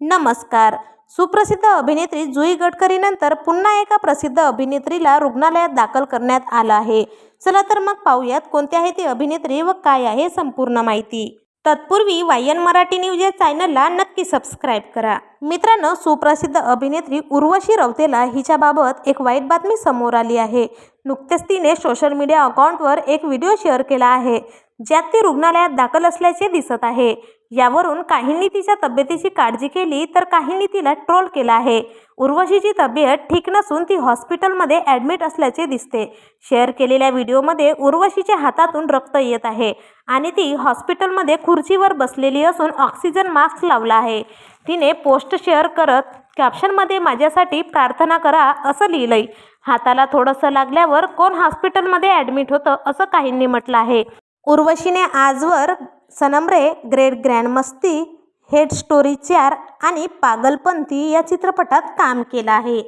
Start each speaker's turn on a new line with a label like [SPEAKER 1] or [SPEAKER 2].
[SPEAKER 1] नमस्कार. सुप्रसिद्ध अभिनेत्री जुई गडकरीनंतर पुन्हा एका प्रसिद्ध अभिनेत्रीला रुग्णालयात दाखल करण्यात आलं आहे. चला तर मग पाहूयात कोणती आहे ती अभिनेत्री व काय आहे संपूर्ण माहिती. तत्पूर्वी वायन मराठी न्यूज या चॅनलला नक्की सबस्क्राईब करा. मित्रांनो सुप्रसिद्ध अभिनेत्री उर्वशी रौतेला हिच्याबाबत एक वाईट बातमी समोर आली आहे. नुकतेच तिने सोशल मीडिया अकाउंटवर एक व्हिडिओ शेअर केला आहे ज्यात ती रुग्णालयात दाखल असल्याचे दिसत आहे. यावरून काहींनी तिच्या तब्येतीची काळजी केली तर काहींनी तिला ट्रोल केला आहे. उर्वशीची तब्येत ठीक नसून ती हॉस्पिटलमध्ये ॲडमिट असल्याचे दिसते. शेअर केलेल्या व्हिडिओमध्ये उर्वशीच्या हातातून रक्त येत आहे आणि ती हॉस्पिटलमध्ये खुर्चीवर बसलेली असून ऑक्सिजन मास्क लावला आहे. तिने पोस्ट शेअर करत कॅप्शनमध्ये माझ्यासाठी प्रार्थना करा असं लिहिलंय. हाताला थोडंसं लागल्यावर कोण हॉस्पिटलमध्ये ॲडमिट होतं असं काहींनी म्हटलं आहे. उर्वशीने आजवर Sanam Re great grand masti hate story चार आणि पागलपंती या चित्रपटात काम केलं आहे.